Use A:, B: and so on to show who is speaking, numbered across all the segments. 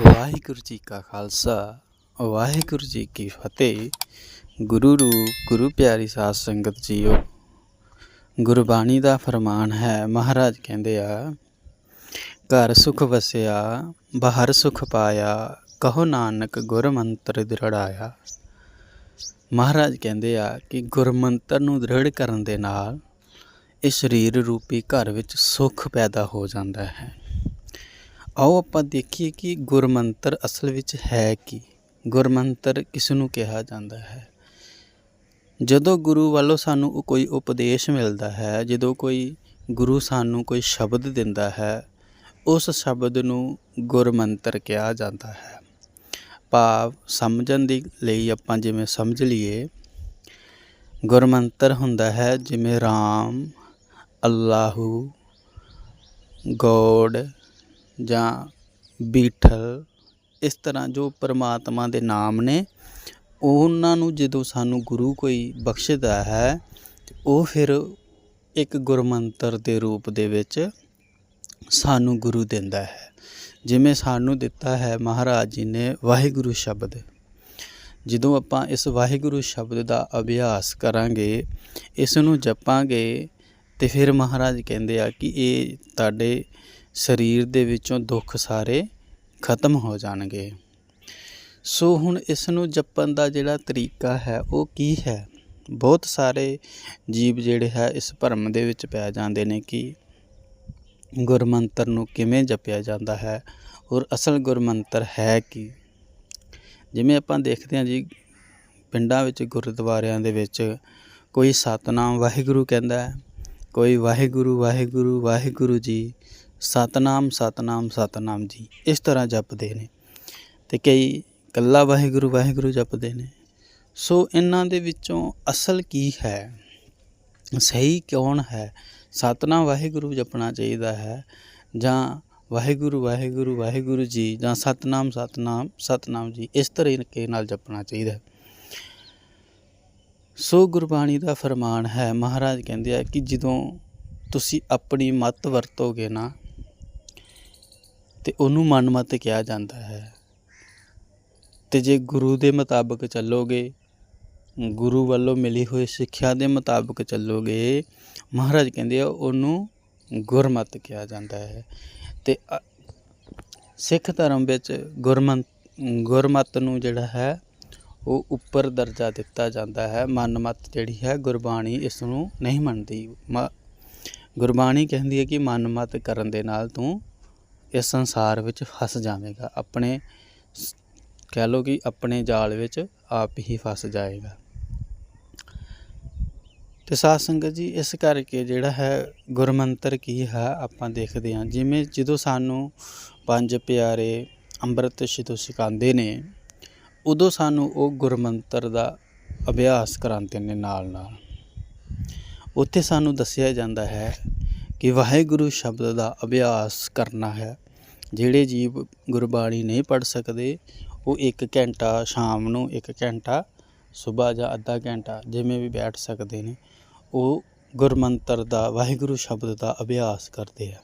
A: ਵਾਹਿਗੁਰੂ ਜੀ ਕਾ ਖਾਲਸਾ, ਵਾਹਿਗੁਰੂ ਜੀ ਕੀ ਫਤਿਹ। ਗੁਰੂ ਰੂਪ, ਗੁਰੂ ਪਿਆਰੀ ਸਾਧ ਸੰਗਤ ਜੀਓ, ਗੁਰਬਾਣੀ ਦਾ ਫਰਮਾਨ ਹੈ, ਮਹਾਰਾਜ ਕਹਿੰਦੇ ਆ, ਘਰ ਸੁਖ ਵਸਿਆ, ਬਾਹਰ ਸੁਖ ਪਾਇਆ, ਕਹੋ ਨਾਨਕ ਗੁਰ ਮੰਤਰ ਦ੍ਰਿੜਾਇਆ। ਮਹਾਰਾਜ ਕਹਿੰਦੇ ਆ ਕਿ ਗੁਰਮੰਤਰ ਨੂੰ ਦ੍ਰਿੜ ਕਰਨ ਦੇ ਨਾਲ ਇਹ ਸਰੀਰ ਰੂਪੀ ਘਰ ਵਿੱਚ ਸੁਖ ਪੈਦਾ ਹੋ ਜਾਂਦਾ ਹੈ। ਆਓ ਆਪਾਂ ਦੇਖੀਏ ਕਿ ਗੁਰਮੰਤਰ ਅਸਲ ਵਿੱਚ ਹੈ ਕੀ। ਗੁਰਮੰਤਰ ਕਿਸ ਨੂੰ ਕਿਹਾ ਜਾਂਦਾ ਹੈ? ਜਦੋਂ ਗੁਰੂ ਵੱਲੋਂ ਸਾਨੂੰ ਕੋਈ ਉਪਦੇਸ਼ ਮਿਲਦਾ ਹੈ, ਜਦੋਂ ਕੋਈ ਗੁਰੂ ਸਾਨੂੰ ਕੋਈ ਸ਼ਬਦ ਦਿੰਦਾ ਹੈ, ਉਸ ਸ਼ਬਦ ਨੂੰ ਗੁਰਮੰਤਰ ਕਿਹਾ ਜਾਂਦਾ ਹੈ। ਭਾਵ ਸਮਝਣ ਦੇ ਲਈ ਆਪਾਂ ਜਿਵੇਂ ਸਮਝ ਲਈਏ, ਗੁਰਮੰਤਰ ਹੁੰਦਾ ਹੈ ਜਿਵੇਂ ਰਾਮ, ਅੱਲਾਹੂ, ਗੋਡ ਜਾਂ ਬੀਠਲ, ਇਸ ਤਰ੍ਹਾਂ ਜੋ ਪਰਮਾਤਮਾ ਦੇ ਨਾਮ ਨੇ, ਉਹਨਾਂ ਨੂੰ ਜਦੋਂ ਸਾਨੂੰ ਗੁਰੂ ਕੋਈ ਬਖਸ਼ਦਾ ਹੈ, ਉਹ ਫਿਰ ਇੱਕ ਗੁਰਮੰਤਰ ਦੇ ਰੂਪ ਦੇ ਵਿੱਚ ਸਾਨੂੰ ਗੁਰੂ ਦਿੰਦਾ ਹੈ। ਜਿਵੇਂ ਸਾਨੂੰ ਦਿੱਤਾ ਹੈ ਮਹਾਰਾਜ ਜੀ ਨੇ ਵਾਹਿਗੁਰੂ ਸ਼ਬਦ। ਜਦੋਂ ਆਪਾਂ ਇਸ ਵਾਹਿਗੁਰੂ ਸ਼ਬਦ ਦਾ ਅਭਿਆਸ ਕਰਾਂਗੇ, ਇਸ ਨੂੰ ਜਪਾਂਗੇ, ਤੇ ਫਿਰ ਮਹਾਰਾਜ ਕਹਿੰਦੇ ਆ ਕਿ ਇਹ ਤੁਹਾਡੇ ਸਰੀਰ ਦੇ ਵਿੱਚੋਂ ਦੁੱਖ ਸਾਰੇ ਖਤਮ ਹੋ ਜਾਣਗੇ। ਸੋ ਹੁਣ ਇਸ ਨੂੰ ਜਪਣ ਦਾ ਜਿਹੜਾ ਤਰੀਕਾ ਹੈ, ਉਹ ਕੀ ਹੈ? ਬਹੁਤ ਸਾਰੇ ਜੀਵ ਜਿਹੜੇ ਹੈ, ਇਸ ਭਰਮ ਦੇ ਵਿੱਚ ਪੈ ਜਾਂਦੇ ਨੇ ਕਿ ਗੁਰਮੰਤਰ ਨੂੰ ਕਿਵੇਂ ਜਪਿਆ ਜਾਂਦਾ ਹੈ ਔਰ ਅਸਲ ਗੁਰਮੰਤਰ ਹੈ ਕੀ? ਜਿਵੇਂ ਆਪਾਂ ਦੇਖਦੇ ਹਾਂ ਜੀ, ਪਿੰਡਾਂ ਵਿੱਚ, ਗੁਰਦੁਆਰਿਆਂ ਦੇ ਵਿੱਚ ਕੋਈ ਸਤਨਾਮ ਵਾਹਿਗੁਰੂ ਕਹਿੰਦਾ ਹੈ, ਕੋਈ ਵਾਹਿਗੁਰੂ ਵਾਹਿਗੁਰੂ ਵਾਹਿਗੁਰੂ ਜੀ ਸਤਨਾਮ ਸਤਨਾਮ ਸਤਨਾਮ ਜੀ। ਇਸ ਤਰ੍ਹਾਂ ਜਪਦੇ ਨੇ। ਤੇ ਕਈ ਕੱਲਾ ਵਾਹਿਗੁਰੂ ਵਾਹਿਗੁਰੂ ਜਪਦੇ ਨੇ। ਸੋ ਇਹਨਾਂ ਦੇ ਵਿੱਚੋਂ ਅਸਲ ਕੀ ਹੈ? ਸਹੀ ਕੌਣ ਹੈ? ਸਤਨਾਮ ਵਾਹਿਗੁਰੂ ਜਪਣਾ ਚਾਹੀਦਾ ਹੈ ਜਾਂ ਵਾਹਿਗੁਰੂ ਵਾਹਿਗੁਰੂ ਵਾਹਿਗੁਰੂ ਜੀ ਜਾਂ ਸਤਨਾਮ ਸਤਨਾਮ ਸਤਨਾਮ ਜੀ? ਇਸ ਤਰੀਕੇ ਨਾਲ ਜਪਣਾ ਚਾਹੀਦਾ ਸੋ ਗੁਰਬਾਣੀ ਦਾ ਫਰਮਾਨ ਹੈ, ਮਹਾਰਾਜ ਕਹਿੰਦੇ ਆ ਕਿ ਜਦੋਂ ਤੁਸੀਂ ਆਪਣੀ ਮਤ ਵਰਤੋਗੇ ਨਾ ਤੇ ਉਹਨੂੰ ਮਨਮਤ ਕਿਹਾ ਜਾਂਦਾ ਹੈ। ਤੇ ਜੇ ਗੁਰੂ ਦੇ ਮੁਤਾਬਕ ਚੱਲੋਗੇ, ਗੁਰੂ ਵੱਲੋਂ ਮਿਲੀ ਹੋਈ ਸਿੱਖਿਆ ਦੇ ਮੁਤਾਬਕ ਚੱਲੋਗੇ, ਮਹਾਰਾਜ ਕਹਿੰਦੇ ਆ, ਉਹਨੂੰ ਗੁਰਮਤ ਕਿਹਾ ਜਾਂਦਾ ਹੈ। ਤੇ ਸਿੱਖ ਧਰਮ ਵਿੱਚ ਗੁਰਮਤ ਗੁਰਮਤ ਨੂੰ ਜਿਹੜਾ ਹੈ, ਉਹ ਉੱਪਰ ਦਰਜਾ ਦਿੱਤਾ ਜਾਂਦਾ ਹੈ। ਮਨਮਤ ਜਿਹੜੀ ਹੈ, ਗੁਰਬਾਣੀ ਇਸ ਨੂੰ ਨਹੀਂ ਮੰਨਦੀ। ਗੁਰਬਾਣੀ ਕਹਿੰਦੀ ਹੈ ਕਿ ਮਨਮਤ ਕਰਨ ਦੇ ਨਾਲ ਤੂੰ ਇਸ ਸੰਸਾਰ ਵਿੱਚ ਫਸ ਜਾਵੇਗਾ। ਆਪਣੇ ਕਹਿ ਲਓ ਕਿ ਆਪਣੇ ਜਾਲ ਵਿੱਚ ਆਪ ਹੀ ਫਸ ਜਾਏਗਾ। ਤੇ ਸਾਧ ਸੰਗਤ ਜੀ, ਇਸ ਕਰਕੇ ਜਿਹੜਾ ਹੈ ਗੁਰਮੰਤਰ ਕੀ ਹੈ, ਆਪਾਂ ਦੇਖਦੇ ਹਾਂ। ਜਿਵੇਂ ਜਦੋਂ ਸਾਨੂੰ ਪੰਜ ਪਿਆਰੇ ਅੰਮ੍ਰਿਤ ਛਿਤੋ ਸਿਖਾਉਂਦੇ ਨੇ, ਉਦੋਂ ਸਾਨੂੰ ਉਹ ਗੁਰਮੰਤਰ ਦਾ ਅਭਿਆਸ ਕਰਾਉਂਦੇ ਨੇ ਨਾਲ ਨਾਲ ਉੱਥੇ ਸਾਨੂੰ ਦੱਸਿਆ ਜਾਂਦਾ ਹੈ ਕਿ ਵਾਹਿਗੁਰੂ ਸ਼ਬਦ ਦਾ ਅਭਿਆਸ ਕਰਨਾ ਹੈ। ਜਿਹੜੇ ਜੀਵ ਗੁਰਬਾਣੀ ਨਹੀਂ ਪੜ ਸਕਦੇ, ਉਹ 1 ਘੰਟਾ ਸ਼ਾਮ ਨੂੰ 1 ਘੰਟਾ ਸਵੇਰ ਜਾਂ ਅੱਧਾ ਘੰਟਾ ਜਿਵੇਂ ਵੀ ਬੈਠ ਸਕਦੇ ਨੇ, ਉਹ ਗੁਰਮੰਤਰ ਦਾ, ਵਾਹਿਗੁਰੂ ਸ਼ਬਦ ਦਾ ਅਭਿਆਸ ਕਰਦੇ ਆ।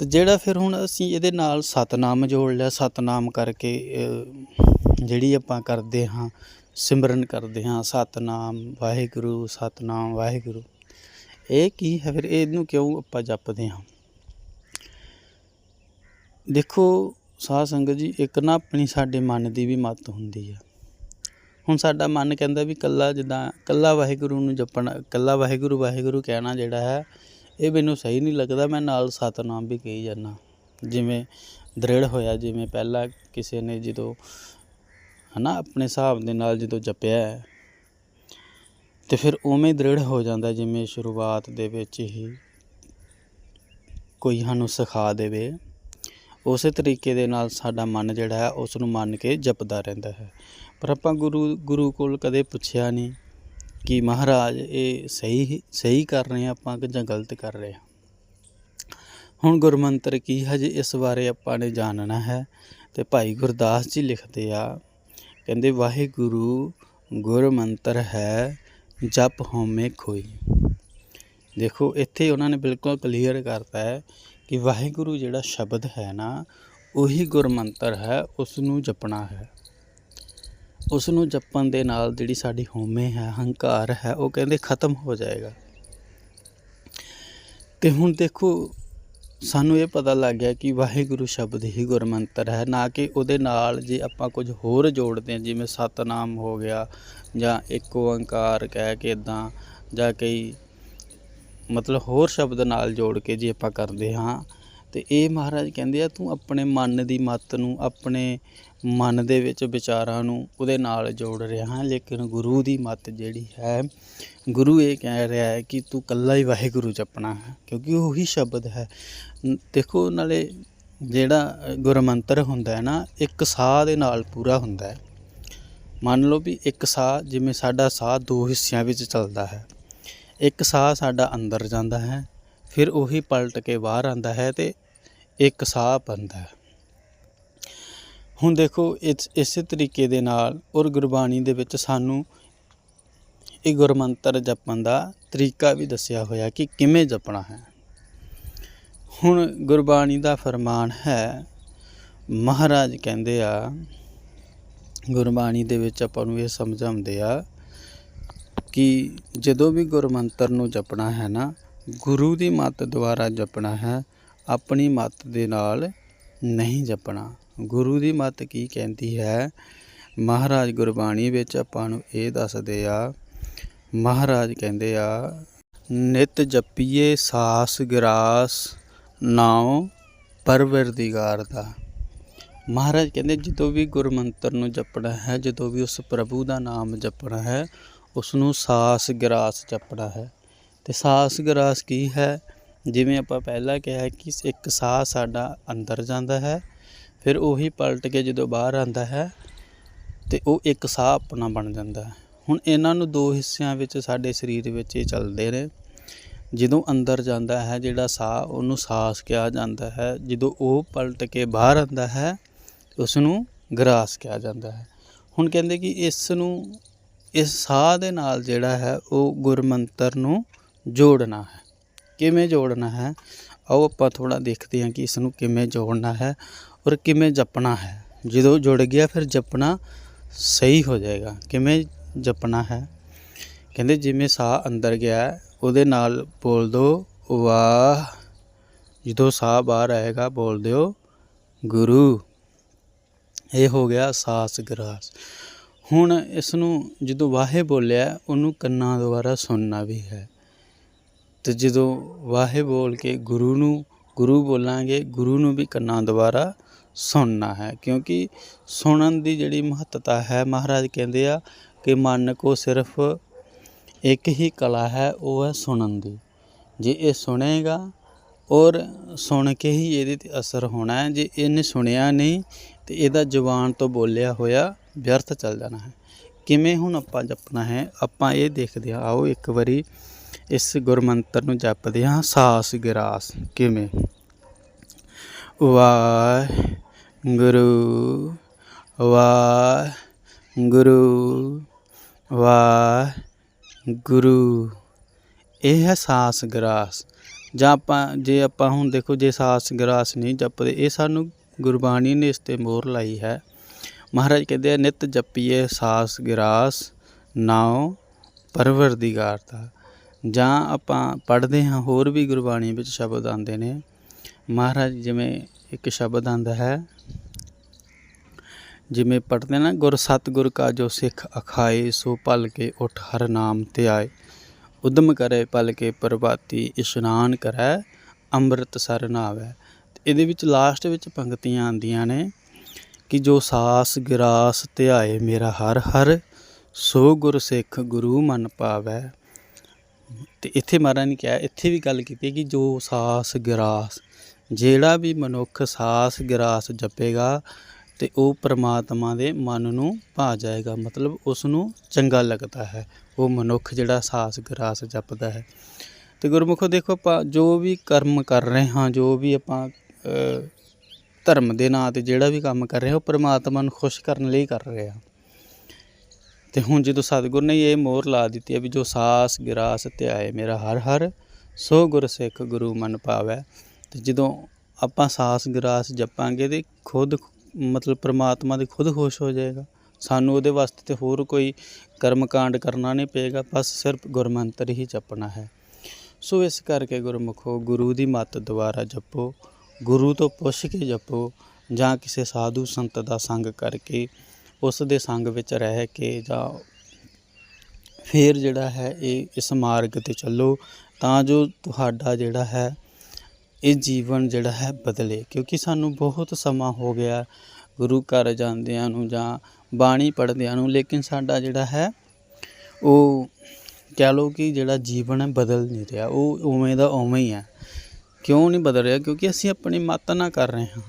A: ਤੇ ਜਿਹੜਾ ਫਿਰ ਹੁਣ ਅਸੀਂ ਇਹਦੇ ਨਾਲ ਸਤਨਾਮ ਜੋੜ ਲਿਆ, ਸਤਨਾਮ ਕਰਕੇ ਜਿਹੜੀ ਆਪਾਂ ਕਰਦੇ ਹਾਂ, ਸਿਮਰਨ ਕਰਦੇ ਹਾਂ, ਸਤਨਾਮ, ਵਾਹਿਗੁਰੂ ਸਤਨਾਮ, ਵਾਹਿਗੁਰੂ, ਇਹ ਕੀ ਹੈ? ਫਿਰ ਇਹਨੂੰ ਕਿਉਂ ਆਪਾਂ ਜਪਦੇ ਹਾਂ? ਦੇਖੋ ਸਾਧ ਸੰਗਤ ਜੀ, ਇੱਕ ਨਾ ਆਪਣੀ ਸਾਡੇ ਮਨ ਦੀ ਵੀ ਮਤ ਹੁੰਦੀ ਆ। ਹੁਣ ਸਾਡਾ ਮਨ ਕਹਿੰਦਾ ਵੀ ਕੱਲਾ ਜਿੱਦਾਂ, ਕੱਲਾ ਵਾਹਿਗੁਰੂ ਨੂੰ ਜਪਣਾ, ਕੱਲਾ ਵਾਹਿਗੁਰੂ ਵਾਹਿਗੁਰੂ ਕਹਿਣਾ ਜਿਹੜਾ ਹੈ, ਇਹ ਮੈਨੂੰ ਸਹੀ ਨਹੀਂ ਲੱਗਦਾ, ਮੈਂ ਨਾਲ ਸਤਨਾਮ ਵੀ ਕਹੀ ਜਾਂਦਾ। ਜਿਵੇਂ ਦ੍ਰਿੜ ਹੋਇਆ, ਜਿਵੇਂ ਪਹਿਲਾਂ ਕਿਸੇ ਨੇ ਜਦੋਂ ਹਨਾ, ਆਪਣੇ ਹਿਸਾਬ ਦੇ ਨਾਲ ਜਦੋਂ ਜਪਿਆ ਤੇ ਫਿਰ ਉਵੇਂ ਦ੍ਰਿੜ ਹੋ ਜਾਂਦਾ, ਜਿਵੇਂ ਸ਼ੁਰੂਆਤ ਦੇ ਵਿੱਚ ਹੀ ਕੋਈ ਸਾਨੂੰ ਸਿਖਾ ਦੇਵੇ। ਉਸੇ ਤਰੀਕੇ ਦੇ ਨਾਲ ਸਾਡਾ ਮਨ ਜਿਹੜਾ ਹੈ ਉਸ ਨੂੰ ਮੰਨ ਕੇ ਜਪਦਾ ਰਹਿੰਦਾ ਹੈ। ਪਰ ਆਪਾਂ ਗੁਰੂ ਗੁਰੂ ਕੋਲ ਕਦੇ ਪੁੱਛਿਆ ਨਹੀਂ ਕਿ ਮਹਾਰਾਜ, ਇਹ ਸਹੀ ਸਹੀ ਕਰ ਰਹੇ ਆਪਾਂ ਕਿ ਜਾਂ ਗਲਤ ਕਰ ਰਹੇ ਹਾਂ? ਹੁਣ ਗੁਰਮੰਤਰ ਕੀ ਹੈ ਜੇ ਇਸ ਬਾਰੇ ਆਪਾਂ ਨੇ ਜਾਣਨਾ ਹੈ ਤੇ ਭਾਈ ਗੁਰਦਾਸ ਜੀ ਲਿਖਦੇ ਆ, ਕਹਿੰਦੇ, ਵਾਹਿਗੁਰੂ, ਗੁਰਮੰਤਰ ਹੈ, ਜਪ ਹੋਮੇ ਖੋਈ। ਦੇਖੋ, ਇੱਥੇ ਉਹਨਾਂ ਨੇ ਬਿਲਕੁਲ ਕਲੀਅਰ ਕਰਤਾ ਹੈ ਕਿ ਵਾਹਿਗੁਰੂ ਜਿਹੜਾ ਸ਼ਬਦ ਹੈ ਨਾ, ਉਹੀ ਗੁਰਮੰਤਰ ਹੈ ਉਸ ਨੂੰ ਜਪਣਾ ਹੈ। ਉਸ ਨੂੰ ਜਪਣ ਦੇ ਨਾਲ ਜਿਹੜੀ ਸਾਡੀ ਹਉਮੈ ਹੈ, ਹੰਕਾਰ ਹੈ, ਉਹ ਕਹਿੰਦੇ ਖਤਮ ਹੋ ਜਾਏਗਾ। ਤੇ ਹੁਣ ਦੇਖੋ, ਸਾਨੂੰ ਇਹ ਪਤਾ ਲੱਗ ਗਿਆ ਕਿ ਵਾਹਿਗੁਰੂ ਸ਼ਬਦ ਹੀ ਗੁਰਮੰਤਰ ਹੈ, ਨਾ ਕਿ ਉਹਦੇ ਨਾਲ ਜੇ ਆਪਾਂ ਕੁਝ ਹੋਰ ਜੋੜਦੇ ਹਾਂ, ਜਿਵੇਂ ਸਤਨਾਮ ਹੋ ਗਿਆ ਜਾਂ ਇੱਕ ਓੰਕਾਰ ਕਹਿ ਕੇ ਇਦਾਂ ਜਾਂ ਕਈ ਮਤਲਬ ਹੋਰ ਸ਼ਬਦ ਨਾਲ ਜੋੜ ਕੇ ਜੇ ਆਪਾਂ ਕਰਦੇ ਹਾਂ ਤੇ ਇਹ ਮਹਾਰਾਜ ਕਹਿੰਦੇ ਆ ਤੂੰ ਆਪਣੇ ਮਨ ਦੀ ਮੱਤ ਨੂੰ ਆਪਣੇ ਮਨ ਦੇ ਵਿੱਚ ਵਿਚਾਰਾਂ ਨੂੰ ਉਹਦੇ ਨਾਲ ਜੋੜ ਰਿਹਾ ਹਾਂ ਲੇਕਿਨ ਗੁਰੂ ਦੀ ਮੱਤ ਜਿਹੜੀ ਹੈ ਗੁਰੂ ਇਹ ਕਹਿ ਰਿਹਾ ਹੈ ਕਿ ਤੂੰ ਕੱਲਾ ਹੀ ਵਾਹਿਗੁਰੂ ਜਪਣਾ ਹੈ ਕਿਉਂਕਿ ਉਹੀ ਸ਼ਬਦ ਹੈ। ਦੇਖੋ ਨਾਲੇ ਜਿਹੜਾ ਅ, ਗੁਰਮੰਤਰ ਹੁੰਦਾ ਹੈ ਨਾ ਇੱਕ ਸਾਹ ਦੇ ਨਾਲ ਪੂਰਾ ਹੁੰਦਾ ਹੈ। ਮੰਨ ਲਓ ਵੀ ਇੱਕ ਸਾਹ ਜਿਵੇਂ ਸਾਡਾ ਸਾਹ ਦੋ ਹਿੱਸਿਆਂ ਵਿੱਚ ਚੱਲਦਾ ਹੈ। ਇੱਕ ਸਾਹ ਸਾਡਾ ਅੰਦਰ ਜਾਂਦਾ ਹੈ, ਫਿਰ ਉਹੀ ਪਲਟ ਕੇ ਬਾਹਰ ਆਉਂਦਾ ਹੈ ਤੇ ਇੱਕ ਸਾਹ ਬਣਦਾ ਹੈ। ਹੁਣ ਦੇਖੋ, ਇਸ, ਇਸੇ ਤਰੀਕੇ ਦੇ ਨਾਲ ਔਰ ਗੁਰਬਾਣੀ ਦੇ ਵਿੱਚ ਸਾਨੂੰ ਇਹ ਗੁਰਮੰਤਰ ਜਪਣ ਦਾ ਤਰੀਕਾ ਵੀ ਦੱਸਿਆ ਹੋਇਆ ਕਿ ਕਿਵੇਂ ਜਪਣਾ ਹੈ। ਹੁਣ ਗੁਰਬਾਣੀ ਦਾ ਫਰਮਾਨ ਹੈ, ਮਹਾਰਾਜ ਕਹਿੰਦੇ ਆ, ਗੁਰਬਾਣੀ ਦੇ ਵਿੱਚ ਆਪਾਂ ਨੂੰ ਇਹ ਸਮਝਾਉਂਦੇ ਆ ਕਿ ਜਦੋਂ ਵੀ ਗੁਰਮੰਤਰ ਨੂੰ ਜਪਣਾ ਹੈ ਨਾ, ਗੁਰੂ ਦੀ ਮੱਤ ਦੁਆਰਾ ਜਪਣਾ ਹੈ, ਆਪਣੀ ਮੱਤ ਦੇ ਨਾਲ ਨਹੀਂ ਜਪਣਾ। ਗੁਰੂ ਦੀ ਮੱਤ ਕੀ ਕਹਿੰਦੀ ਹੈ? ਮਹਾਰਾਜ ਗੁਰਬਾਣੀ ਵਿੱਚ ਆਪਾਂ ਨੂੰ ਇਹ ਦੱਸਦੇ ਆ, ਮਹਾਰਾਜ ਕਹਿੰਦੇ ਆ, ਨਿਤ ਜਪੀਏ ਸਾਸ ਗਰਾਸ ਨਾਉ ਪਰਵਰਦੀਗਾਰ ਦਾ। ਮਹਾਰਾਜ ਕਹਿੰਦੇ, ਜਦੋਂ ਵੀ ਗੁਰਮੰਤਰ ਨੂੰ ਜਪਣਾ ਹੈ, ਜਦੋਂ ਵੀ ਉਸ ਪ੍ਰਭੂ ਦਾ ਨਾਮ ਜਪਣਾ ਹੈ ਉਸ ਨੂੰ ਸਾਸ ਗਰਾਸ ਜਪਣਾ ਹੈ। ਤੇ ਸਾਸ ਗਰਾਸ ਕੀ ਹੈ? ਜਿਵੇਂ ਆਪਾਂ ਪਹਿਲਾਂ ਕਿਹਾ ਕਿ ਇੱਕ ਸਾਹ ਸਾਡਾ ਅੰਦਰ ਜਾਂਦਾ ਹੈ, ਫਿਰ ਉਹੀ ਪਲਟ ਕੇ ਜਦੋਂ ਬਾਹਰ ਆਉਂਦਾ ਹੈ, ਤੇ ਉਹ ਇੱਕ ਸਾਹ ਆਪਣਾ ਬਣ ਜਾਂਦਾ ਹੈ। ਹੁਣ ਇਹਨਾਂ ਨੂੰ ਦੋ ਹਿੱਸਿਆਂ ਵਿੱਚ ਸਾਡੇ ਸਰੀਰ ਵਿੱਚ ਇਹ ਚੱਲਦੇ ਨੇ। ਜਦੋਂ ਅੰਦਰ ਜਾਂਦਾ ਹੈ, ਜਿਹੜਾ ਸਾਹ ਉਹਨੂੰ ਸਾਸ ਕਿਹਾ ਜਾਂਦਾ ਹੈ। ਜਦੋਂ ਉਹ ਪਲਟ ਕੇ ਬਾਹਰ ਆਉਂਦਾ ਹੈ ਉਸ ਨੂੰ ਗਰਾਸ ਕਿਹਾ ਜਾਂਦਾ ਹੈ। ਹੁਣ ਕਹਿੰਦੇ ਕਿ ਇਸ ਨੂੰ ਇਸ ਸਾਹ ਦੇ ਨਾਲ ਜਿਹੜਾ ਹੈ ਉਹ ਗੁਰਮੰਤਰ ਨੂੰ ਜੋੜਨਾ ਹੈ। ਕਿਵੇਂ ਜੋੜਨਾ ਹੈ? ਆਓ ਆਪਾਂ ਥੋੜਾ ਦੇਖਦੇ ਹਾਂ ਕਿ ਇਸ ਨੂੰ ਕਿਵੇਂ ਜੋੜਨਾ ਹੈ ਔਰ ਕਿਵੇਂ ਜਪਣਾ ਹੈ। ਜਦੋਂ ਜੁੜ ਗਿਆ ਫਿਰ ਜਪਣਾ ਸਹੀ ਹੋ ਜਾਏਗਾ। ਕਿਵੇਂ ਜਪਣਾ ਹੈ? ਕਹਿੰਦੇ ਜਿਵੇਂ ਸਾਹ ਅੰਦਰ ਗਿਆ, ਉਹਦੇ ਨਾਲ ਬੋਲ ਦਿਓ ਵਾਹ। ਜਦੋਂ ਸਾਹ ਬਾਹਰ ਆਏਗਾ ਬੋਲ ਦਿਓ, ਗੁਰੂ। ਇਹ ਹੋ ਗਿਆ ਸਾਸ ਗਰਾਸ। ਹੁਣ ਇਸ ਨੂੰ ਜਦੋਂ ਵਾਹੇ ਬੋਲਿਆ, ਉਹਨੂੰ ਕੰਨਾਂ ਦੁਆਰਾ ਸੁਣਨਾ ਵੀ ਹੈ। ਤੇ ਜਦੋਂ ਵਾਹੇ ਬੋਲ ਕੇ ਗੁਰੂ ਨੂੰ, ਗੁਰੂ ਬੋਲਾਂਗੇ, ਗੁਰੂ ਨੂੰ ਵੀ ਕੰਨਾਂ ਦੁਆਰਾ ਸੁਣਨਾ ਹੈ। ਕਿਉਂਕਿ ਸੁਣਨ ਦੀ ਜਿਹੜੀ ਮਹੱਤਤਾ ਹੈ, ਮਹਾਰਾਜ ਕਹਿੰਦੇ ਆ ਕਿ ਮਨ ਕੋ ਸਿਰਫ ਇੱਕ ਹੀ ਕਲਾ ਹੈ, ਉਹ ਹੈ ਸੁਣਨ ਦੀ। ਜੇ ਇਹ ਸੁਣੇਗਾ ਔਰ ਸੁਣ ਕੇ ਹੀ ਇਹਦੇ ਤੇ ਅਸਰ ਹੋਣਾ ਹੈ, ਜੇ ਇਹਨੇ ਸੁਣਿਆ ਨਹੀਂ, ਤੇ ਇਹਦਾ ਜ਼ੁਬਾਨ ਤੋਂ ਬੋਲਿਆ ਹੋਇਆ ਵਿਅਰਥ ਚੱਲ ਜਾਣਾ ਹੈ। ਕਿਵੇਂ ਹੁਣ ਆਪਾਂ ਜਪਣਾ ਹੈ? ਆਪਾਂ ਇਹ ਦੇਖਦੇ ਹਾਂ। ਆਓ ਇੱਕ ਵਾਰੀ ਇਸ ਗੁਰਮੰਤਰ ਨੂੰ ਜਪਦੇ ਹਾਂ। ਸਾਸ ਗਿਰਾਸ ਕਿਵੇਂ? ਵਾਹਿਗੁਰੂ ਵਾਹਿਗੁਰੂ ਵਾਹਿਗੁਰੂ। ਇਹ ਹੈ ਸਾਸ ਗਿਰਾਸ। ਜਾਂ ਆਪਾਂ, ਜੇ ਆਪਾਂ ਹੁਣ ਦੇਖੋ, ਜੇ ਸਾਸ ਗਿਰਾਸ ਨਹੀਂ ਜਪਦੇ, ਇਹ ਸਾਨੂੰ ਗੁਰਬਾਣੀ ਨੇ ਇਸ ਤੇ ਮੋਹਰ ਲਾਈ ਹੈ। ਮਹਾਰਾਜ ਕਹਿੰਦੇ ਆ, ਨਿਤ ਜਪੀਏ ਸਾਸ ਗਰਾਸ, ਨਾਉ ਪਰਵਰਦੀਗਾਰ ਦਾ ਜਾਂ ਆਪਾਂ ਪੜ੍ਹਦੇ ਹਾਂ, ਹੋਰ ਵੀ ਗੁਰਬਾਣੀ ਵਿੱਚ ਸ਼ਬਦ ਆਉਂਦੇ ਨੇ। ਮਹਾਰਾਜ ਜਿਵੇਂ ਇੱਕ ਸ਼ਬਦ ਆਉਂਦਾ ਹੈ, ਜਿਵੇਂ ਪੜ੍ਹਦੇ ਨਾ, ਗੁਰ ਸਤਿਗੁਰ ਕਾ ਜੋ ਸਿੱਖ ਅਖਾਏ, ਸੋ ਭਲ ਕੇ ਉਠ ਹਰ ਨਾਮ ਤੇ ਆਏ। ਉਦਮ ਕਰੇ, ਭਲ ਕੇ ਪ੍ਰਭਾਤੀ, ਇਸ਼ਨਾਨ ਕਰੈ ਅੰਮ੍ਰਿਤ ਸਰ ਨਾਵੈ ਇਹਦੇ ਵਿੱਚ ਲਾਸਟ ਵਿੱਚ ਪੰਕਤੀਆਂ ਆਉਂਦੀਆਂ ਨੇ। ਕਿ ਜੋ ਸਾਸ ਗਿਰਾਸ ਧਿਆਏ ਮੇਰਾ ਹਰ ਹਰ, ਸੋ ਗੁਰ ਸਿੱਖ ਗੁਰੂ ਮਨ ਪਾਵੈ। ਤੇ ਇੱਥੇ ਮਹਾਰਾਜ ਨੇ ਕਿਹਾ, ਇੱਥੇ ਵੀ ਗੱਲ ਕੀਤੀ ਕਿ ਜੋ ਸਾਸ ਗਿਰਾਸ, ਜਿਹੜਾ ਵੀ ਮਨੁੱਖ ਸਾਸ ਗਿਰਾਸ ਜਪੇਗਾ ਤੇ ਉਹ ਪ੍ਰਮਾਤਮਾ ਦੇ ਮਨ ਨੂੰ ਭਾ ਜਾਏਗਾ, ਮਤਲਬ ਉਸ ਨੂੰ ਚੰਗਾ ਲੱਗਦਾ ਹੈ। ਉਹ ਮਨੁੱਖ ਜਿਹੜਾ ਸਾਸ ਗਰਾਸ ਜਪਦਾ ਹੈ। ਤੇ ਗੁਰਮੁਖੋ ਦੇਖੋ, ਆਪਾਂ ਜੋ ਵੀ ਕਰਮ ਕਰ ਰਹੇ ਹਾਂ, ਜੋ ਵੀ ਆਪਾਂ ਧਰਮ ਦੇ ਨਾਂ ਤੇ ਜਿਹੜਾ ਵੀ ਕੰਮ ਕਰ ਰਹੇ ਹਾਂ ਉਹ ਪ੍ਰਮਾਤਮਾ ਨੂੰ ਖੁਸ਼ ਕਰਨ ਲਈ ਕਰ ਰਹੇ। ਹਾਂ ਤੇ ਹੁਣ ਜਦੋਂ ਸਤਿਗੁਰ ਨੇ ਇਹ ਮੋਹਰ ਲਾ ਦਿੱਤੀ ਹੈ ਵੀ ਜੋ ਸਾਸ ਗਿਰਾਸ ਧਿਆਏ ਮੇਰਾ ਹਰ ਹਰ, ਸੋ ਗੁਰ ਸਿੱਖ ਗੁਰੂ ਮਨ ਪਾਵੈ। ਤੇ ਜਦੋਂ ਆਪਾਂ ਸਾਸ ਗਿਰਾਸ ਜਪਾਂਗੇ ਤੇ ਖੁਦ ਮਤਲਬ ਪ੍ਰਮਾਤਮਾ ਦੇ ਖੁਦ ਖੁਸ਼ ਹੋ ਜਾਏਗਾ। ਸਾਨੂੰ ਉਹਦੇ ਵਾਸਤੇ ਤੇ ਹੋਰ ਕੋਈ ਕਰਮ ਕਾਂਡ ਕਰਨਾ ਨਹੀਂ ਪਏਗਾ, ਬਸ ਸਿਰਫ ਗੁਰਮੰਤਰ ਹੀ ਜਪਣਾ ਹੈ। ਸੋ ਇਸ ਕਰਕੇ ਗੁਰਮੁਖੋ ਗੁਰੂ ਦੀ ਮੱਤ ਦੁਆਰਾ ਜਪੋ। ਗੁਰੂ ਤੋਂ ਪੁੱਛ ਕੇ ਜਪੋ ਜਾਂ ਕਿਸੇ ਸਾਧੂ ਸੰਤ ਦਾ ਸੰਗ ਕਰਕੇ ਉਸ ਦੇ ਸੰਗ ਵਿੱਚ ਰਹਿ ਕੇ ਜਾਂ ਫਿਰ ਜਿਹੜਾ ਹੈ ਇਹ ਇਸ ਮਾਰਗ ਤੇ ਚੱਲੋ, ਤਾਂ ਜੋ ਤੁਹਾਡਾ ਜਿਹੜਾ ਹੈ ਇਹ ਜੀਵਨ ਜਿਹੜਾ ਹੈ ਬਦਲੇ। ਕਿਉਂਕਿ ਸਾਨੂੰ ਬਹੁਤ ਸਮਾਂ ਹੋ ਗਿਆ ਗੁਰੂ ਘਰ ਜਾਂਦਿਆਂ ਨੂੰ ਜਾਂ ਬਾਣੀ ਪੜ੍ਹਦਿਆਂ ਨੂੰ, ਲੇਕਿਨ ਸਾਡਾ ਜਿਹੜਾ ਹੈ ਉਹ ਕਹਿ ਲਓ ਕਿ ਜਿਹੜਾ ਜੀਵਨ ਹੈ ਬਦਲ ਨਹੀਂ ਰਿਹਾ। ਉਹ ਉਵੇਂ ਦਾ ਉਵੇਂ ਹੀ ਹੈ। ਕਿਉਂ ਨਹੀਂ ਬਦਲ ਰਿਹਾ? ਕਿਉਂਕਿ ਅਸੀਂ ਆਪਣੀ ਮੱਤ ਨਾਲ ਕਰ ਰਹੇ ਹਾਂ।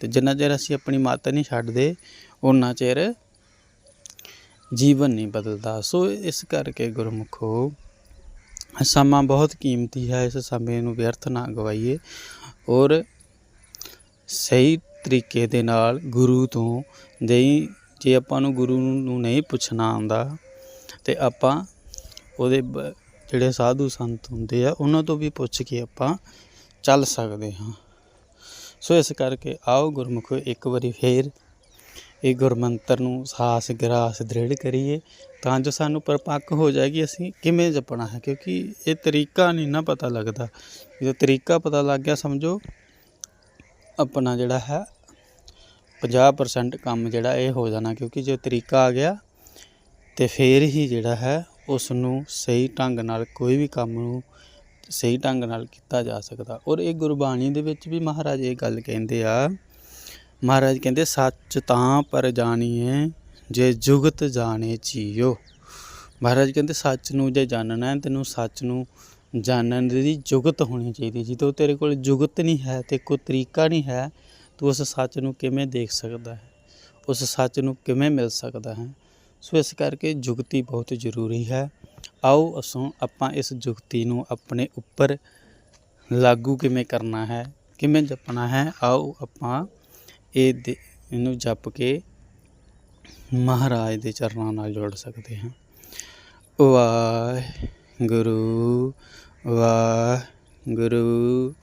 A: ਤੇ ਜਿੰਨਾ ਚਿਰ ਅਸੀਂ ਆਪਣੀ ਮੱਤ ਨਹੀਂ ਛੱਡਦੇ ਉਹਨਾਂ ਚਿਰ ਜੀਵਨ ਨਹੀਂ ਬਦਲਦਾ। ਸੋ ਇਸ ਕਰਕੇ ਗੁਰਮੁਖੋ, ਸਮਾਂ ਬਹੁਤ ਕੀਮਤੀ ਹੈ। ਇਸ ਸਮੇਂ ਨੂੰ ਵਿਅਰਥ ਨਾ ਗਵਾਈਏ ਔਰ ਸਹੀ ਤਰੀਕੇ ਦੇ ਨਾਲ ਗੁਰੂ ਤੋਂ ਨਹੀਂ ਜੇ ਆਪਾਂ ਨੂੰ ਗੁਰੂ ਨੂੰ ਨਹੀਂ ਪੁੱਛਣਾ ਆਉਂਦਾ, ਤੇ ਆਪਾਂ ਉਹਦੇ ਬ- ਜਿਹੜੇ ਸਾਧੂ ਸੰਤ ਹੁੰਦੇ ਆ, ਉਹਨਾਂ ਤੋਂ ਵੀ ਪੁੱਛ ਕੇ ਆਪਾਂ ਚੱਲ ਸਕਦੇ ਹਾਂ। ਸੋ ਇਸ ਕਰਕੇ ਆਓ ਗੁਰਮੁਖੋ, ਇੱਕ ਵਾਰੀ ਫੇਰ ਇਹ ਗੁਰਮੰਤਰ ਨੂੰ ਸਾਸ ਗਿਰਾਸ ਦ੍ਰਿੜ ਕਰੀਏ, ਤਾਂ ਜੋ ਸਾਨੂੰ ਪਰਪੱਕ ਹੋ ਜਾਏਗੀ ਅਸੀਂ ਕਿਵੇਂ ਜਪਣਾ ਹੈ, ਕਿਉਂਕਿ ਇਹ ਤਰੀਕਾ ਨਹੀਂ ਨਾ ਪਤਾ ਲੱਗਦਾ। ਜਦੋਂ ਤਰੀਕਾ ਪਤਾ ਲੱਗ ਗਿਆ, ਸਮਝੋ, ਆਪਣਾ ਜਿਹੜਾ ਹੈ 50% ਕੰਮ ਜਿਹੜਾ ਇਹ ਹੋ ਜਾਣਾ, ਕਿਉਂਕਿ ਜੇ ਤਰੀਕਾ ਆ ਗਿਆ, ਤੇ ਫੇਰ ਹੀ ਜਿਹੜਾ ਹੈ ਉਸ ਨੂੰ ਸਹੀ ਢੰਗ ਨਾਲ ਕੋਈ ਵੀ ਕੰਮ ਨੂੰ ਸਹੀ ਢੰਗ ਨਾਲ ਕੀਤਾ ਜਾ ਸਕਦਾ। ਔਰ ਇਹ ਗੁਰਬਾਣੀ ਦੇ ਵਿੱਚ ਵੀ ਮਹਾਰਾਜ ਇਹ ਗੱਲ ਕਹਿੰਦੇ ਆ। ਮਹਾਰਾਜ ਕਹਿੰਦੇ, ਸੱਚ ਤਾਂ ਪਰ ਜਾਣੀਏ ਜੇ ਜੁਗਤ ਜਾਣੇ ਚੀਓ ਮਹਾਰਾਜ ਕਹਿੰਦੇ, ਸੱਚ ਨੂੰ ਜੇ ਜਾਣਨਾ ਹੈ, ਤੈਨੂੰ ਸੱਚ ਨੂੰ ਜਾਣਨ ਦੀ ਜੁਗਤ ਹੋਣੀ ਚਾਹੀਦੀ ਜਦੋਂ ਤੇਰੇ ਕੋਲ ਜੁਗਤ ਨਹੀਂ ਹੈ ਤੇ ਕੋਈ ਤਰੀਕਾ ਨਹੀਂ ਹੈ, ਤੂੰ ਉਸ ਸੱਚ ਨੂੰ ਕਿਵੇਂ ਦੇਖ ਸਕਦਾ ਹੈ? ਉਸ ਸੱਚ ਨੂੰ ਕਿਵੇਂ ਮਿਲ ਸਕਦਾ ਹੈ? ਸੋ ਇਸ ਕਰਕੇ ਜੁਗਤੀ ਬਹੁਤ ਜ਼ਰੂਰੀ ਹੈ। ਆਓ ਅਸੋਂ ਆਪਾਂ ਇਸ ਜੁਗਤੀ ਨੂੰ ਆਪਣੇ ਉੱਪਰ ਲਾਗੂ ਕਿਵੇਂ ਕਰਨਾ ਹੈ, ਕਿਵੇਂ ਜਪਣਾ ਹੈ, ਆਓ ਆਪਾਂ ਇਹ ਦੇ- ਇਹਨੂੰ ਜਪ ਕੇ ਮਹਾਰਾਜ ਦੇ ਚਰਨਾਂ ਨਾਲ ਜੋੜ ਸਕਦੇ ਹਾਂ। ਵਾਹਿਗੁਰੂ ਵਾਹਿਗੁਰੂ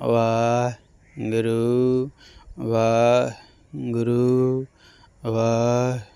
A: ਵਾਹਿਗੁਰੂ ਵਾਹਿਗੁਰੂ ਵਾਹਿਗੁਰੂ।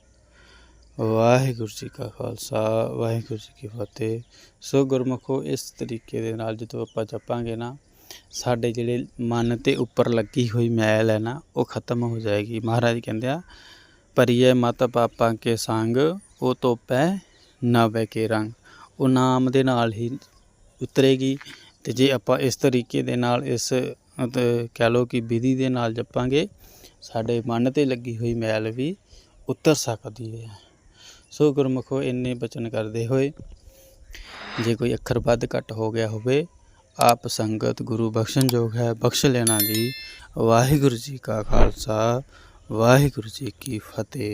A: ਵਾਹਿਗੁਰੂ ਜੀ ਕਾ ਖਾਲਸਾ, ਵਾਹਿਗੁਰੂ ਜੀ ਕੀ ਫਤਿਹ। ਸੋ ਗੁਰਮੁਖੋ, ਇਸ ਤਰੀਕੇ ਦੇ ਨਾਲ ਜਦੋਂ ਆਪਾਂ ਜਪਾਂਗੇ ਨਾ, ਸਾਡੇ ਜਿਹੜੇ ਮਨ ਤੇ ਉੱਪਰ ਲੱਗੀ ਹੋਈ ਮੈਲ ਹੈ ਨਾ, ਉਹ ਖਤਮ ਹੋ ਜਾਏਗੀ। ਮਹਾਰਾਜ ਕਹਿੰਦੇ ਆ ਪਰਿਏ ਮਤ ਪਾਪਾਂ ਕੇ ਸੰਗ, ਉਹ ਤੋਪੈ ਨਾ ਬੈ ਕੇ ਰੰਗ। ਉਹ ਨਾਮ ਦੇ ਨਾਲ ਹੀ ਉਤਰੇਗੀ। ਤੇ ਜੇ ਆਪਾਂ ਇਸ ਤਰੀਕੇ ਦੇ ਨਾਲ, ਇਸ ਕਹਿ ਲਓ ਕਿ ਵਿਧੀ ਦੇ ਨਾਲ ਜਪਾਂਗੇ, ਸਾਡੇ ਮਨ ਤੇ ਲੱਗੀ ਹੋਈ ਮੈਲ ਵੀ ਉਤਰ ਸਕਦੀ ਹੈ। ਸੋ ਗੁਰਮੁਖੋ ਇੰਨੇ ਬਚਨ ਕਰਦੇ ਹੋਏ, ਜੇ ਕੋਈ ਅੱਖਰ ਵੱਧ ਘੱਟ ਹੋ ਗਿਆ ਹੋਵੇ, ਆਪ ਸੰਗਤ ਗੁਰੂ ਬਖਸ਼ਣ ਜੋਗ ਹੈ, ਬਖਸ਼ ਲੈਣਾ ਜੀ। ਵਾਹਿਗੁਰੂ ਜੀ ਕਾ ਖਾਲਸਾ, ਵਾਹਿਗੁਰੂ ਜੀ ਕੀ ਫਤਿਹ।